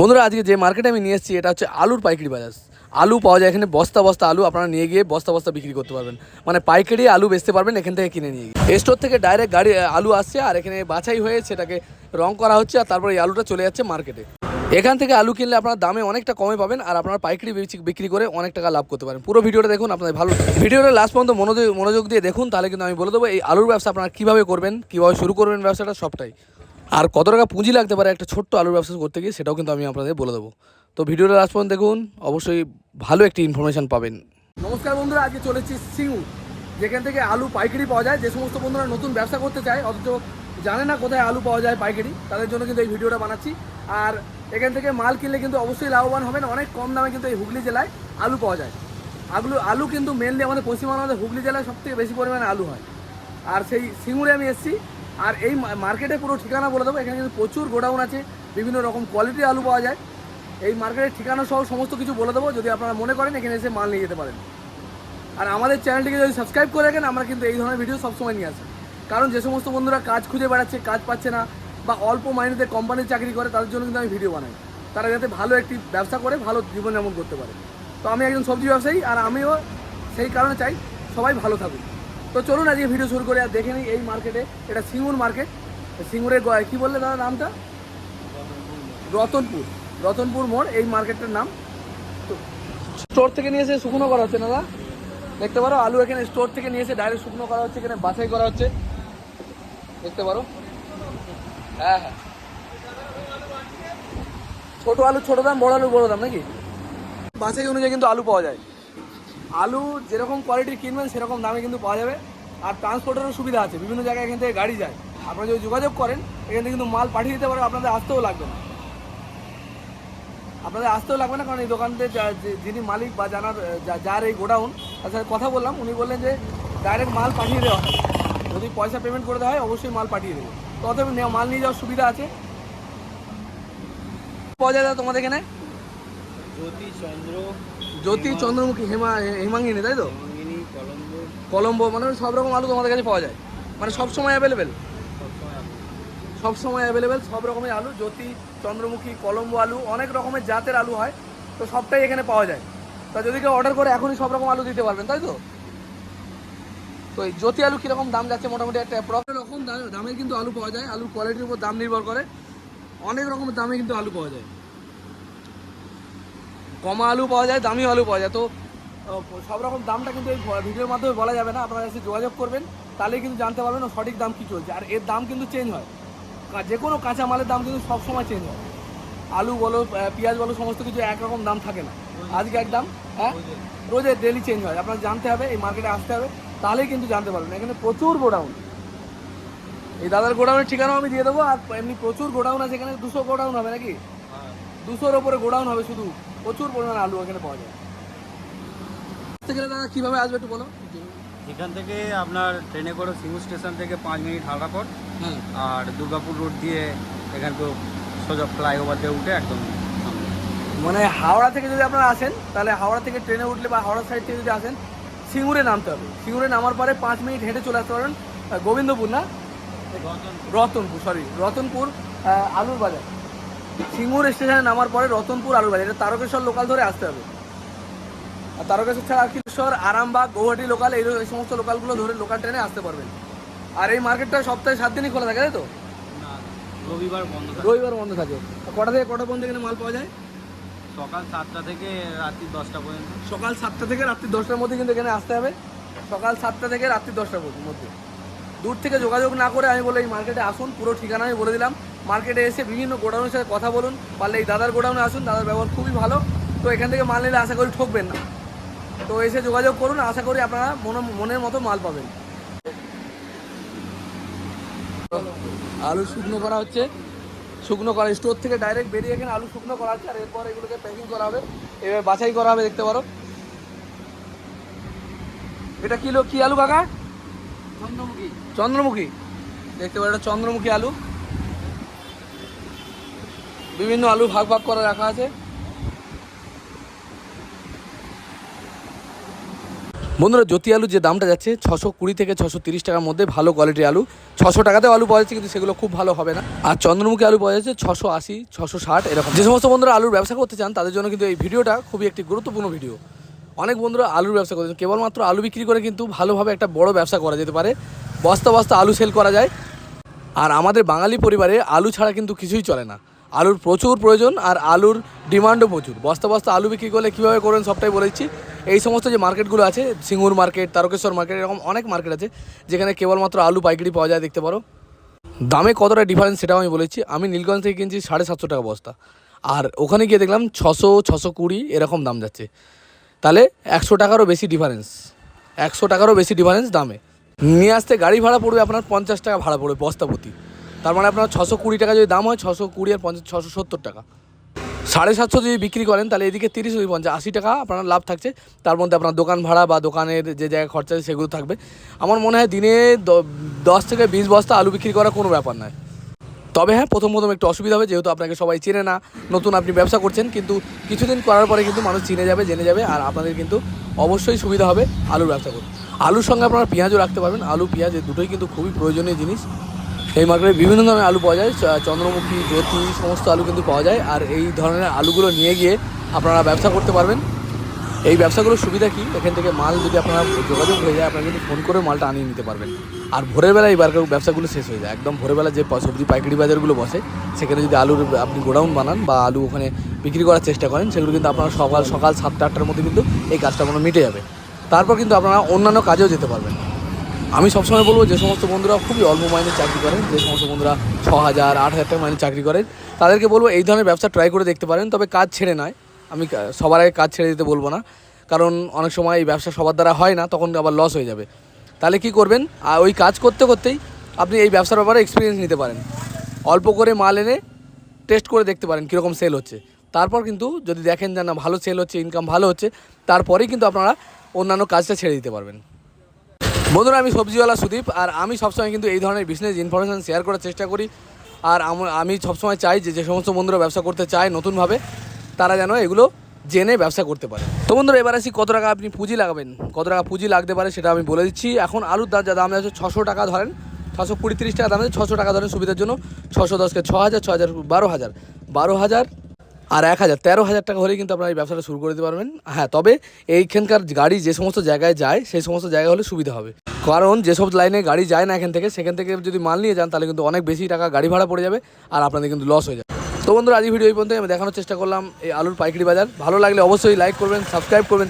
বন্ধুরা, আজকে যে মার্কেটে আমি নিয়ে এসেছি, এটা হচ্ছে আলুর পাইকারি বাজার। আলু পাওয়া যায় এখানে, বস্তা বস্তা আলু আপনারা নিয়ে গিয়ে বস্তা বস্তা বিক্রি করতে পারবেন। মানে পাইকারি আলু বেচতে পারবেন, এখান থেকে কিনে নিয়ে গিয়ে। স্টোর থেকে ডাইরেক্ট গাড়ি আলু আসছে, আর এখানে বাছাই হয়ে সেটাকে রং করা হচ্ছে, আর তারপরে এই আলুটা চলে যাচ্ছে মার্কেটে। এখান থেকে আলু কিনলে আপনার দামে অনেকটা কমে পাবেন, আর আপনার পাইকারি বিক্রি করে অনেক টাকা লাভ করতে পারেন। পুরো ভিডিওটা দেখুন, আপনাদের ভালো ভিডিওটা লাস্ট পর্যন্ত মনোযোগ মনোযোগ দিয়ে দেখুন, তাহলে কিন্তু আমি বলে দেবো, এই আলুর ব্যবসা আপনারা কীভাবে করবেন, কীভাবে শুরু করবেন ব্যবসাটা, সবটাই। আর কত টাকা পুঁজি লাগতে পারে একটা ছোট্ট আলুর ব্যবসা করতে গিয়ে, সেটাও কিন্তু আমি আপনাদের বলে দেবো। তো ভিডিওটা লাস্ট পর্যন্ত দেখুন, অবশ্যই ভালো একটি ইনফরমেশন পাবেন। নমস্কার বন্ধুরা, আজকে চলেছি সিঙ্গু যেখান থেকে আলু পাইকারি পাওয়া যায়। যে সমস্ত বন্ধুরা নতুন ব্যবসা করতে চায়, অথচ জানে না কোথায় আলু পাওয়া যায় পাইকারি, তাদের জন্য কিন্তু এই ভিডিওটা বানাচ্ছি। আর এখান থেকে মাল কিনলে কিন্তু অবশ্যই লাভবান হবেন, অনেক কম দামে কিন্তু এই হুগলি জেলায় আলু পাওয়া যায়। আলু আলু কিন্তু মেনলি আমাদের পশ্চিমবঙ্গের হুগলি জেলায় সবথেকে বেশি পরিমাণে আলু হয়। আর সেই সিঙ্গুরে আমি এসেছি আর এই মার্কেটে পুরো ঠিকানা বলে দেবো। এখানে কিন্তু প্রচুর গোডাউন আছে, বিভিন্ন রকম কোয়ালিটির আলু পাওয়া যায়। এই মার্কেটের ঠিকানা সহ সমস্ত কিছু বলে দেবো, যদি আপনারা মনে করেন এখানে এসে মাল নিয়ে যেতে পারেন। আর আমাদের চ্যানেলটিকে যদি সাবস্ক্রাইব করে রাখেন, আমরা কিন্তু এই ধরনের ভিডিও সবসময় নিয়ে আসি। কারণ যে সমস্ত বন্ধুরা কাজ খুঁজে বেড়াচ্ছে, কাজ পাচ্ছে না, বা অল্প মাইনেতে কোম্পানির চাকরি করে, তাদের জন্য কিন্তু আমি ভিডিও বানাই। তারা যাতে ভালো একটি ব্যবসা করে, ভালো জীবনযাপন করতে পারে। তো আমি একজন সবজি ব্যবসায়ী, আর আমিও সেই কারণে চাই সবাই ভালো থাকুক। তো চলুন আজকে ভিডিও শুরু করে আর দেখে নিই এই মার্কেটে এটা সিঙ্গুর মার্কেট সিঙ্গুরের কি বললে দাদা নামটা? রতনপুর। রতনপুর মোড়, এই মার্কেটটার নাম। তো স্টোর থেকে নিয়ে এসে শুকনো করা হচ্ছে দাদা? দেখতে পারো, আলু এখানে স্টোর থেকে নিয়ে এসে ডাইরেক্ট শুকনো করা হচ্ছে, এখানে বাছাই করা হচ্ছে। দেখতে পারো। হ্যাঁ হ্যাঁ। ছোট আলু, ছোট দাম, বড় আলু, বড় দাম নাকি? বাছাই অনুযায়ী কিন্তু আলু পাওয়া যায়। আলু যেরকম কোয়ালিটির কিনবেন, সেরকম দামে কিন্তু পাওয়া যাবে। আর ট্রান্সপোর্টেরও সুবিধা আছে, বিভিন্ন জায়গায় এখান থেকে গাড়ি যায়। আপনারা যদি যোগাযোগ করেন, এখান থেকে কিন্তু মাল পাঠিয়ে দিতে পারে আপনাদের আসতেও লাগবে না। আপনাদের আসতেও লাগবে না, কারণ এই দোকানতে যিনি মালিক বা জানার যার এই গোডাউন, তার সাথে কথা বললাম, উনি বললেন যে ডাইরেক্ট মাল পাঠিয়ে দেওয়া হয়। যদি পয়সা পেমেন্ট করে দেওয়া হয়, অবশ্যই মাল পাঠিয়ে দেবে। তো অতএব নে- মাল নিয়ে যাওয়ার সুবিধা আছে। পাওয়া যায় তোমাদের এখানে? জ্যোতি চন্দ্র জ্যোতি, চন্দ্রমুখী, হেমা, হেমাঙ্গিনী, তাই তো? কলম্বো মানে সব রকম আলু তোমাদের কাছে পাওয়া যায়। মানে সব সময় অ্যাভেলেবেল সব সময় অ্যাভেলেবেল সব রকমের আলু, জ্যোতি, চন্দ্রমুখী, কলম্বো আলু, অনেক রকমের জাতের আলু হয়, তো সবটাই এখানে পাওয়া যায়। তা যদি কেউ অর্ডার করে, এখনই সব রকম আলু দিতে পারবেন, তাই তো? তো এই জ্যোতি আলু কীরকম দাম যাচ্ছে মোটামুটি একটা অ্যাপ্রক্স রকম দাম- দামে কিন্তু আলু পাওয়া যায়, আলুর কোয়ালিটির উপর দাম নির্ভর করে। অনেক রকমের দামে কিন্তু আলু পাওয়া যায়। কমা আলু পাওয়া যায়, দামি আলু পাওয়া যায়। তো সব রকম দামটা কিন্তু এই ভিডিওর মাধ্যমে বলা যাবে না। আপনারা এসে যোগাযোগ করবেন, তাহলেই কিন্তু জানতে পারবেন সঠিক দাম কী চলছে। আর এর দাম কিন্তু চেঞ্জ হয়। যে কোনো কাঁচা মালের দাম কিন্তু সবসময় চেঞ্জ হয়। আলু বলো পেঁয়াজ বলো, সমস্ত কিছু একরকম দাম থাকে না। আজকে এক দাম হ্যাঁ? রোজে ডেলি চেঞ্জ হয়। আপনার জানতে হবে, এই মার্কেটে আসতে হবে, তাহলেই কিন্তু জানতে পারবেন। এখানে প্রচুর গোডাউন। এই দাদার গোডাউনের ঠিকানাও আমি দিয়ে দেবো। আর এমনি প্রচুর গোডাউন আছে এখানে। দুশো গোডাউন হবে নাকি? দুশোর ওপরে গোডাউন হবে শুধু। প্রচুর পরিমাণে আলু এখানে পাওয়া যায়। গেলে দাদা কীভাবে আসবে একটু বলো? এখান থেকে আপনার ট্রেনে করে সিঙ্গু স্টেশন থেকে পাঁচ মিনিট হালকা পর হ্যাঁ। আর দুর্গাপুর রোড দিয়ে এখান থেকে সোজা ফ্লাইওভার দিয়ে উঠে একদম মানে হাওড়া থেকে যদি আপনারা আসেন তাহলে হাওড়া থেকে ট্রেনে উঠলে বা হাওড়া সাইড থেকে যদি আসেন সিঙ্গুরে নামতে হবে। সিঙ্গুরে নামার পরে পাঁচ মিনিট হেঁটে চলে আসতে পারেন গোবিন্দপুর না? রতনপুর। সরি রতনপুর আলুর বাজার। সিঙ্গুর স্টেশনে নামার পরে রতনপুর আলুর এটা তারকেশ্বর লোকাল ধরে আসতে হবে। আর তারকেশ্বর ছাড়া কিশোর আরামবাগ গৌহাটি লোকাল এই এই সমস্ত লোকালগুলো ধরে লোকাল ট্রেনে আসতে পারবেন। আর এই মার্কেটটা সপ্তাহে সাত দিনই খোলা থাকে তাই তো? রবিবার বন্ধ থাকে। রবিবার বন্ধ থাকে। কটা থেকে কটা পর্যন্ত এখানে মাল পাওয়া যায়? সকাল সাতটা থেকে রাত্রি দশটা পর্যন্ত। সকাল সাতটা থেকে রাত্রি দশটার মধ্যে কিন্তু এখানে আসতে হবে। সকাল সাতটা থেকে রাত্রি দশটার মধ্যে। দূর থেকে যোগাযোগ না করে আমি বলে এই মার্কেটে আসুন, পুরো ঠিকানা আমি বলে দিলাম। মার্কেটে এসে বিভিন্ন গোডাউনের সাথে কথা বলুন, পারলে এই দাদার গোডাউনে আসুন, দাদার ব্যবহার খুবই ভালো। তো এখান থেকে মাল নিলে আশা করি ঠকবেন না। তো এসে যোগাযোগ করুন, আশা করি আপনারা মন- মনের মতো মাল পাবেন। আলু শুকনো করা হচ্ছে। শুকনো করা স্টোর থেকে ডাইরেক্ট বেরিয়ে এখানে আলু শুকনো করা হচ্ছে, আর এরপর এগুলোকে প্যাকিং করা হবে। এবার বাছাই করা হবে, দেখতে পারো। এটা কিলো কি আলু, কাকা? চন্দ্রমুখী। চন্দ্রমুখী। দেখতে পারো এটা চন্দ্রমুখী আলু। বিভিন্ন আলু ভাগ ভাগ করে রাখা আছে। বন্ধুরা, জ্যোতি আলু যে দামটা যাচ্ছে, ছশো কুড়ি থেকে ছশো তিরিশ টাকার মধ্যে ভালো কোয়ালিটির আলু। ছশো টাকাতেও আলু পাওয়া যাচ্ছে, কিন্তু সেগুলো খুব ভালো হবে না। আর চন্দ্রমুখী আলু পাওয়া যাচ্ছে ছশো আশি, ছশো ষাট, এরকম। যে সমস্ত বন্ধুরা আলুর ব্যবসা করতে চান, তাদের জন্য কিন্তু এই ভিডিওটা খুবই একটি গুরুত্বপূর্ণ ভিডিও। অনেক বন্ধুরা আলুর ব্যবসা করছেন কেবলমাত্র আলু বিক্রি করে কিন্তু ভালোভাবে একটা বড় ব্যবসা করা যেতে পারে। বস্তা বস্তা আলু সেল করা যায়। আর আমাদের বাঙালি পরিবারে আলু ছাড়া কিন্তু কিছুই চলে না। আলুর প্রচুর প্রয়োজন আর আলুর ডিমান্ডও প্রচুর। বস্তা বস্তা আলু বিক্রি করলে কীভাবে করবেন সবটাই বলে দিচ্ছি। এই সমস্ত যে মার্কেটগুলো আছে, সিঙ্গুর মার্কেট, তারকেশ্বর মার্কেট, এরকম অনেক মার্কেট আছে, যেখানে কেবলমাত্র আলু পাইকারি পাওয়া যায় দেখতে পারো। দামে কতটা ডিফারেন্স সেটাও আমি বলেছি আমি নীলগঞ্জ থেকে কিনছি সাড়ে সাতশো টাকা বস্তা। আর ওখানে গিয়ে দেখলাম ছশো ছশো কুড়ি এরকম দাম যাচ্ছে। তাহলে একশো টাকারও বেশি ডিফারেন্স একশো টাকারও বেশি ডিফারেন্স দামে। নিয়ে আসতে গাড়ি ভাড়া পড়বে আপনার পঞ্চাশ টাকা ভাড়া পড়বে বস্তা প্রতি। তার মানে আপনার ছশো কুড়ি টাকা যদি দাম হয়, ছশো কুড়ি আর পঞ্চাশ, ছশো সত্তর টাকা। সাড়ে সাতশো যদি বিক্রি করেন, তাহলে এদিকে তিরিশ ওই পঞ্চাশ, আশি টাকা আপনার লাভ থাকছে। তার মধ্যে আপনার দোকান ভাড়া বা দোকানের যে জায়গায় খরচা আছে, সেগুলো থাকবে। আমার মনে হয় দিনে দশ থেকে বিশ বস্তা আলু বিক্রি করা কোনো ব্যাপার নয়। তবে হ্যাঁ প্রথম প্রথম একটু অসুবিধা হবে, যেহেতু আপনাকে সবাই চেনে না, নতুন আপনি ব্যবসা করছেন, কিন্তু কিছুদিন করার পরে কিন্তু মানুষ চিনে যাবে, জেনে যাবে, আর আপনাদের কিন্তু অবশ্যই সুবিধা হবে আলুর ব্যবসা করতে। আলুর সঙ্গে আপনারা পেঁয়াজও রাখতে পারবেন, আলু, পেঁয়াজ দুটোই কিন্তু খুবই প্রয়োজনীয় জিনিস। এই মার্কেটে বিভিন্ন ধরনের আলু পাওয়া যায় চন্দ্রমুখী, জ্যোতি, সমস্ত আলু কিন্তু পাওয়া যায়, আর এই ধরনের আলুগুলো নিয়ে গিয়ে আপনারা ব্যবসা করতে পারবেন। এই ব্যবসাগুলোর সুবিধা কি? এখান থেকে মাল যদি আপনারা যোগাযোগ হয়ে যায়, আপনারা কিন্তু ফোন করে মালটা আনিয়ে নিতে পারবেন। আর ভোরের বেলা এই বার্গার ব্যবসাগুলো শেষ হয়ে যায়। একদম ভোরের বেলা যে সবজি পাইকারি বাজারগুলো বসে, সেখানে যদি আলুর আপনি গোডাউন বানান বা আলু ওখানে বিক্রি করার চেষ্টা করেন, সেগুলো কিন্তু আপনারা সকাল সকাল সাতটা, আটটার মধ্যে কিন্তু এই কাজটা কোনো মিটে যাবে। তারপর কিন্তু আপনারা অন্যান্য কাজেও যেতে পারবেন। আমি সবসময় বলব যে সমস্ত বন্ধুরা খুবই অল্প মাইনে চাকরি করেন, যে সমস্ত বন্ধুরা ছ হাজার, আট হাজার টাকা মাইনে চাকরি করেন, তাদেরকে বলব এই ধরনের ব্যবসা ট্রাই করে দেখতে পারেন, তবে কাজ ছেড়ে নয়। আমি সবার আগে কাজ ছেড়ে দিতে বলব না। কারণ অনেক সময় এই ব্যবসা সবার দ্বারা হয় না, তখন আবার লস হয়ে যাবে। তাহলে কি করবেন? আর ওই কাজ করতে করতেই আপনি এই ব্যবসার ব্যাপারে এক্সপিরিয়েন্স নিতে পারেন। অল্প করে মাল এনে টেস্ট করে দেখতে পারেন কীরকম সেল হচ্ছে। তারপর কিন্তু যদি দেখেন যে না, ভালো সেল হচ্ছে ইনকাম ভালো হচ্ছে, তারপরেই কিন্তু আপনারা অন্যান্য কাজটা ছেড়ে দিতে পারবেন। বন্ধুরা, আমি সবজিওয়ালা সুদীপ, আর আমি সবসময় কিন্তু এই ধরনের বিজনেস ইনফরমেশান শেয়ার করার চেষ্টা করি। আর আমি সবসময় চাই যে যে সমস্ত বন্ধুরা ব্যবসা করতে চায় নতুনভাবে তারা যেন এগুলো জেনে ব্যবসা করতে পারে। তো বন্ধুরা, এবার আসি কত টাকা আপনি পুঁজি লাগাবেন? কত টাকা পুঁজি লাগতে পারে সেটা আমি বলে দিচ্ছি। এখন আলুর দাম যা দাম আছে ছশো টাকা ধরেন, ছশো কুড়ি তিরিশ টাকা দাম আছে ছশো টাকা ধরেন সুবিধার জন্য ছশো দশকে ছ হাজার ছ হাজার বারো হাজার। বারো হাজার আর এক হাজার, তেরো হাজার টাকা হলেই কিন্তু আপনারা এই ব্যবসাটা শুরু করে দিতে পারবেন। হ্যাঁ তবে এইখানকার গাড়ি যে সমস্ত জায়গায় যায়, সেই সমস্ত জায়গা হলে সুবিধা হবে। কারণ যেসব লাইনে গাড়ি যায় না এখান থেকে, সেখান থেকে যদি মাল নিয়ে যান, তাহলে কিন্তু অনেক বেশি টাকা গাড়ি ভাড়া পড়ে যাবে আর আপনাদের কিন্তু লস হয়ে যাবে। তো বন্ধুরা আজ ভিডিও এই পর্যন্ত আমি দেখানোর চেষ্টা করলাম এই আলুর পাইকারি বাজার। ভালো লাগলে অবশ্যই লাইক করবেন সাবস্ক্রাইব করবেন।